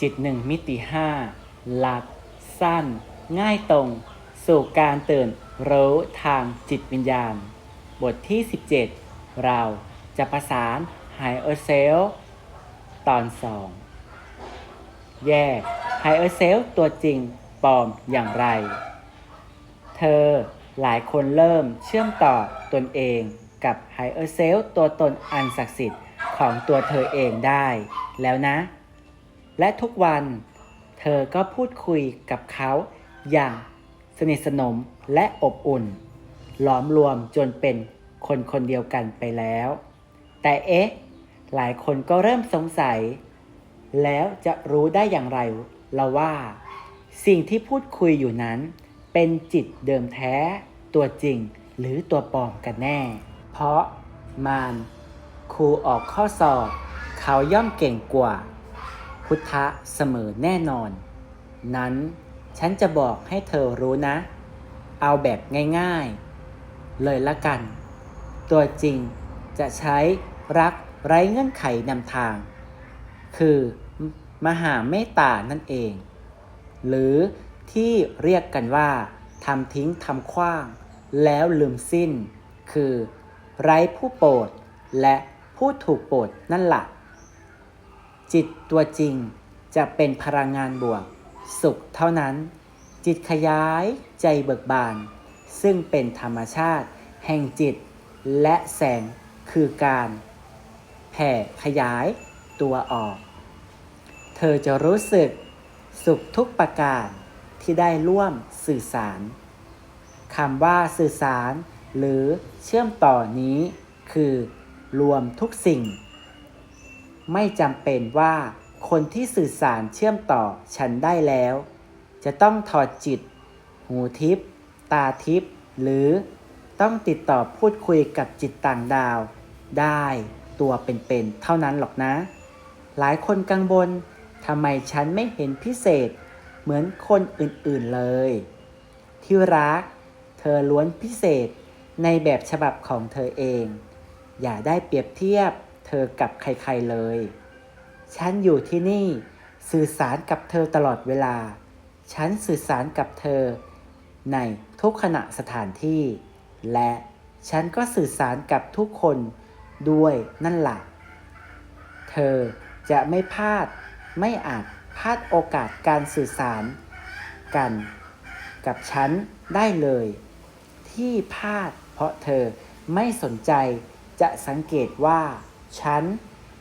จิตหนึ่งมิติห้าหลัก สั้น ง่ายตรง สู่การตื่นรู้ทางจิตวิญญาณ บทที่ 17 เราจะประสาน Higher Self ตอนสองแยก Higher Self ตัวจริงปลอมอย่างไร เธอหลายคนเริ่มเชื่อมต่อตนเองกับ Higher Self ตัวตนอันศักดิ์สิทธิ์ของตัวเธอเองได้แล้วนะ และทุกวัน เธอก็พูดคุยกับเขาอย่างสนิทสนมและอบอุ่น หลอมรวมจนเป็นคนคนเดียวกันไปแล้ว แต่เอ๊ะ หลายคนก็เริ่มสงสัย แล้วจะรู้ได้อย่างไรละว่า สิ่งที่พูดคุยอยู่นั้น เป็นจิตเดิมแท้ ตัวจริงหรือตัวปลอมกันแน่ เพราะมารครูออกข้อสอบ เขาย่อมเก่งกว่า พุทธะเสมอแน่นอน นั้นฉันจะบอกให้เธอรู้นะ เอาแบบง่ายๆ เลยละกัน ตัวจริงจะใช้รักไร้เงื่อนไขนำทาง คือมหาเมตตานั่นเอง หรือที่เรียกกันว่าทำทิ้งทำขว้าง แล้วลืมสิ้น คือ ไร้ผู้โปรดและผู้ถูกโปรดนั่นแหละ จิตตัวจริงจะเป็นพลังงานบวก สุขเท่านั้น จิตขยายใจเบิกบาน ซึ่งเป็นธรรมชาติ แห่งจิต และแสงคือการ แผ่ขยายตัวออก เธอจะรู้สึกสุขทุกประการที่ได้ร่วมสื่อสารคำว่าสื่อสาร หรือเชื่อมต่อนี้ คือ รวมทุกสิ่ง ไม่จำเป็นว่าคนที่สื่อสารเชื่อมต่อฉันได้แล้ว จะต้องถอดจิต หูทิพตาทิพหรือต้องติดต่อพูดคุยกับจิตต่างดาว ได้ตัวเป็นๆเท่านั้นหรอกนะ หลายคนกังวลทำไมฉันไม่เห็นพิเศษ เหมือนคนอื่นๆเลย ที่รัก เธอล้วนพิเศษในแบบฉบับของเธอเอง อย่าได้เปรียบเทียบ เธอกับใครๆเลย ฉันอยู่ที่นี่สื่อสารกับเธอตลอดเวลา ฉันสื่อสารกับเธอ ในทุกขณะสถานที่ และฉันก็สื่อสารกับทุกคนด้วยนั่นแหละ เธอจะไม่พลาดไม่อาจพลาดโอกาสการสื่อสารกันกับฉันได้เลย ที่พลาดเพราะเธอไม่สนใจจะสังเกตว่า ฉัน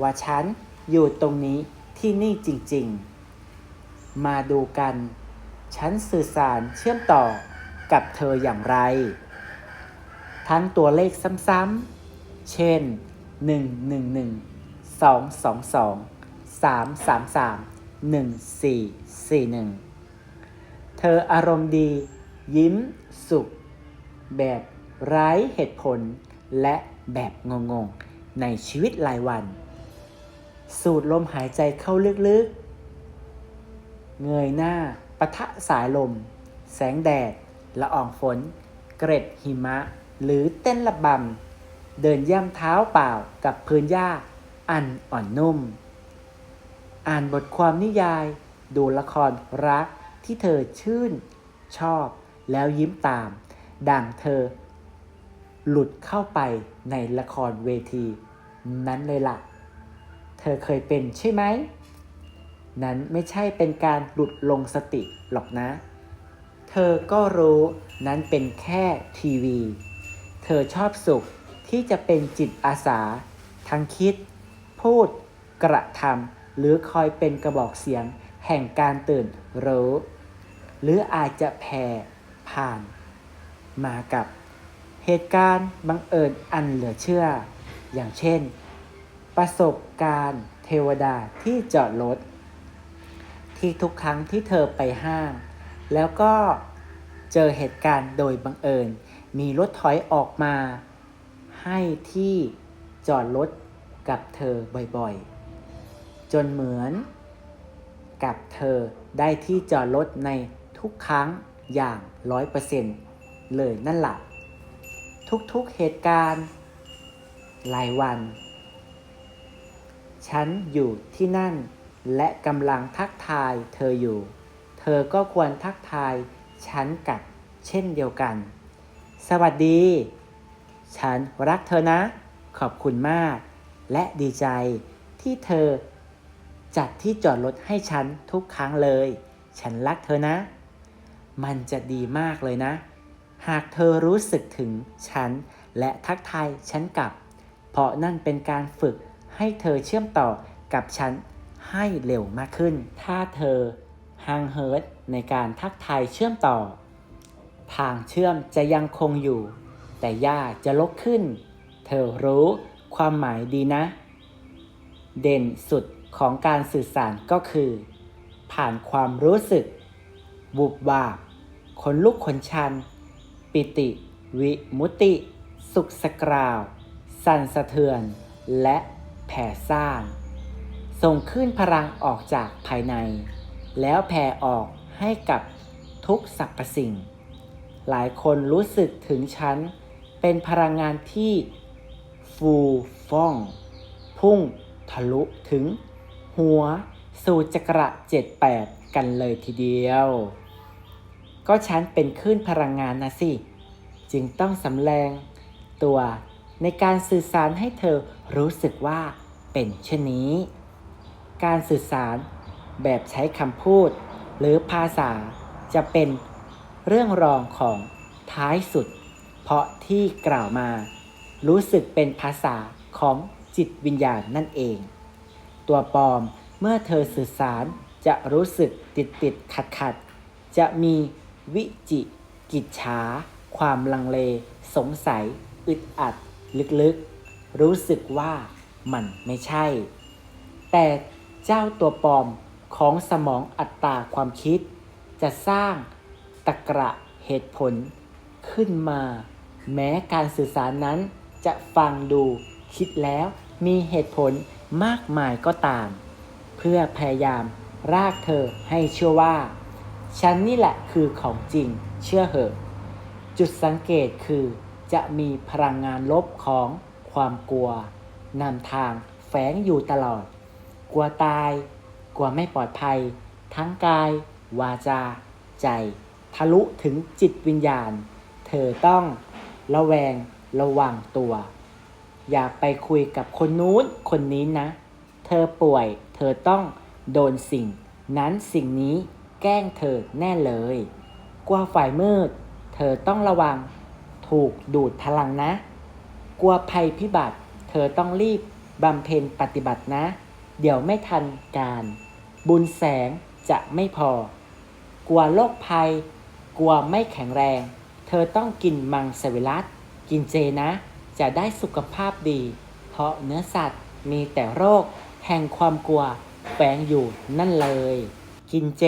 ว่าฉันอยู่ตรงนี้ที่นี่จริงๆ มาดูกัน ฉันสื่อสารเชื่อมต่อกับเธออย่างไร ทั้งตัวเลขซ้ำๆ เช่น 1 1 1 2 2 2 3 3 3 1 4 4 1 เธออารมณ์ดี ยิ้มสุข แบบไร้เหตุผลและแบบงงๆ ในชีวิตรายวัน สูดลมหายใจเข้าลึกๆ เงยหน้าปะทะสายลม แสงแดด ละอองฝน เกร็ดหิมะ หรือเต้นระบำ เดินย่ำเท้าเปล่ากับพื้นหญ้า อันอ่อนนุ่ม อ่านบทความนิยาย ดูละครรักที่เธอชื่น ชอบแล้วยิ้มตาม ดังเธอ หลุดเข้าไปในละครเวที นั้นเลยล่ะ เธอเคยเป็นใช่ไหม นั้นไม่ใช่เป็นการหลุดลงสติหรอกนะ เธอก็รู้นั้นเป็นแค่ทีวี เธอชอบสุขที่จะเป็นจิตอาสา ทั้งคิด พูด กระทำหรือคอยเป็นกระบอกเสียงแห่งการตื่นรู้ หรืออาจจะแผ่ผ่านมากับ เหตุการณ์บังเอิญอันเหลือเชื่อ อย่างเช่น ประสบการณ์เทวดาที่จอดรถ ที่ทุกครั้งที่เธอไปห้าง แล้วก็เจอเหตุการณ์โดยบังเอิญ มีรถถอยออกมา ให้ที่จอดรถกับเธอบ่อยๆ จนเหมือน กับเธอได้ที่จอดรถในทุกครั้งอย่างร้อยเปอร์เซ็นต์เลยนั่นแหละ ทุกๆเหตุการณ์รายวัน ฉันอยู่ที่นั่นและกำลังทักทายเธออยู่ เธอก็ควรทักทายฉันกับเช่นเดียวกัน สวัสดี ฉันรักเธอนะ ขอบคุณมาก และดีใจที่เธอ จัดที่จอดรถให้ฉันทุกครั้งเลย ฉันรักเธอนะ มันจะดีมากเลยนะ หากเธอรู้สึกถึงฉัน และทักทายฉันกลับ เพราะนั่นเป็นการฝึกให้เธอเชื่อมต่อกับฉันให้เร็วมากขึ้น ถ้าเธอห่างเหินในการทักทายเชื่อมต่อ ทางเชื่อมจะยังคงอยู่ แต่ย่าจะลกขึ้น เธอรู้ความหมายดีนะ เด่นสุดของการสื่อสารก็คือ ผ่านความรู้สึกบุบวาบขนลุกขนชัน ปิติ วิมุติ สุขสกราว สั่นสะเทือน และแผ่ซ่านส่งขึ้นพลังออกจากภายใน แล้วแผ่ออกให้กับทุกสรรพสิ่ง หลายคนรู้สึกถึงฉัน เป็นพลังงานที่ฟูฟ่อง พุ่งทะลุถึงหัวสู่จักระเจ็ดแปดกันเลยทีเดียว ก็ฉันเป็นคลื่นพลังงานนะสิ จึงต้องสำแดงตัวในการสื่อสารให้เธอรู้สึกว่าเป็นเช่นนี้ การสื่อสารแบบใช้คำพูด หรือภาษาจะเป็นเรื่องรองของท้ายสุด เพราะที่กล่าวมา รู้สึกเป็นภาษาของจิตวิญญาณนั่นเอง ตัวปลอมเมื่อเธอสื่อสารจะรู้สึกติดติดขัดขัดจะมี วิจิกิจฉาความลังเล สงสัย อึดอัด ลึกๆ รู้สึกว่ามันไม่ใช่ แต่เจ้าตัวปลอมของสมองอัตตาความคิด จะสร้างตะกระเหตุผลขึ้นมา แม้การสื่อสารนั้นจะฟังดูคิดแล้วมีเหตุผลมากมายก็ตาม เพื่อพยายามรากเธอให้เชื่อว่า ฉันนี่แหละคือของจริง เชื่อเหอะ จุดสังเกตคือจะมีพลังงานลบของความกลัวนำทางแฝงอยู่ตลอด กลัวตาย กลัวไม่ปลอดภัย ทั้งกาย วาจา ใจ ทะลุถึงจิตวิญญาณ เธอต้องระแวงระวังตัว อย่าไปคุยกับคนนู้นคนนี้นะ เธอป่วย เธอต้องโดนสิ่ง นั้นสิ่งนี้ แกล้งเธอแน่เลย กลัวฝ่ายมืด เธอต้องระวัง ถูกดูดพลังนะ กลัวภัยพิบัติ เธอต้องรีบบำเพ็ญปฏิบัตินะ เดี๋ยวไม่ทันการ บุญแสงจะไม่พอ กลัวโรคภัย กลัวไม่แข็งแรง เธอต้องกินมังสวิรัตกินเจนะ จะได้สุขภาพดี เพราะเนื้อสัตว์มีแต่โรค แห่งความกลัวแฝงอยู่นั่นเลย กินเจ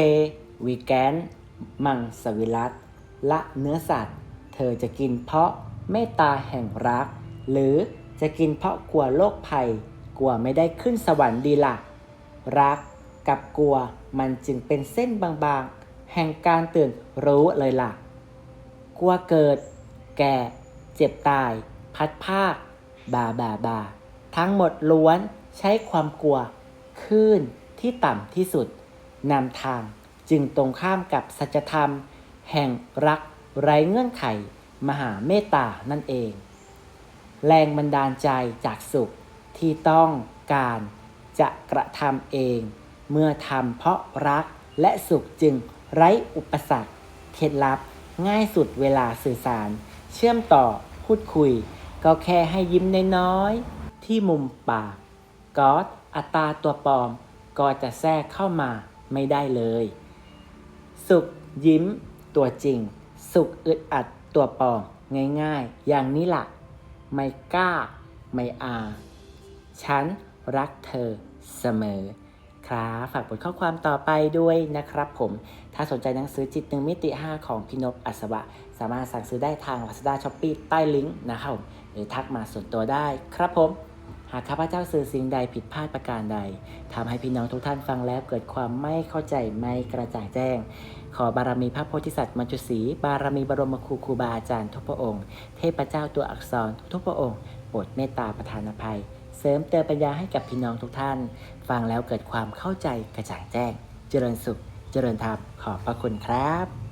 วีแกน มังสวิรัตละเนื้อสัตว์ เธอจะกินเพราะเมตตาแห่งรัก หรือจะกินเพราะกลัวโรคภัย กลัวไม่ได้ขึ้นสวรรค์ดีละ่ะ รักกับกลัวมันจึงเป็นเส้นบางๆ แห่งการตื่นรู้เลยล่ะ กลัวเกิด แก่ เจ็บตาย พัดภาค บาบาบา ทั้งหมดล้วนใช้ความกลัวขึ้นที่ต่ำที่สุดนำทาง จึงตรงข้ามกับสัจธรรม แห่งรักไร้เงื่อนไข มหาเมตตานั่นเอง แรงบันดาลใจจากสุขที่ต้องการจะกระทำเอง เมื่อทำเพราะรักและสุขจึงไร้อุปสรรค เคล็ดลับง่ายสุดเวลาสื่อสาร เชื่อมต่อพูดคุย ก็แค่ให้ยิ้มน้อยๆ ที่มุมปากกอดอัตราตัวปลอม ก็จะแทรกเข้ามาไม่ได้เลย สุขยิ้ม ตัวจริง สุขอึดอัดตัวปลอมง่ายๆ อย่างนี้ล่ะ ไม่กล้า ไม่อา ฉันรักเธอเสมอ ครับฝากบทข้อความต่อไปด้วยนะครับผม ถ้าสนใจหนังสือจิตหนึ่งมิติ 5 ของพี่นพอัศวะ สามารถสั่งซื้อได้ทาง Lazada Shopee ใต้ลิงก์นะครับหรือทักมาส่วนตัวได้ครับผม หากข้าพเจ้าสื่อสิ่งใดผิดพลาดประการใดทำให้พี่น้องทุกท่านฟังแล้วเกิดความไม่เข้าใจไม่กระจ่างแจ้ง ขอบารมีพระโพธิสัตว์มัจจุศรีบารมีบรมครูครูบาอาจารย์ทุกพระองค์ เทพเจ้าตัวอักษรทุกพระองค์โปรดเมตตาประทานอภัย เสริมเติมปัญญาให้กับพี่น้องทุกท่าน ฟังแล้วเกิดความเข้าใจกระจ่างแจ้ง เจริญสุข เจริญธรรมขอบพระคุณครับ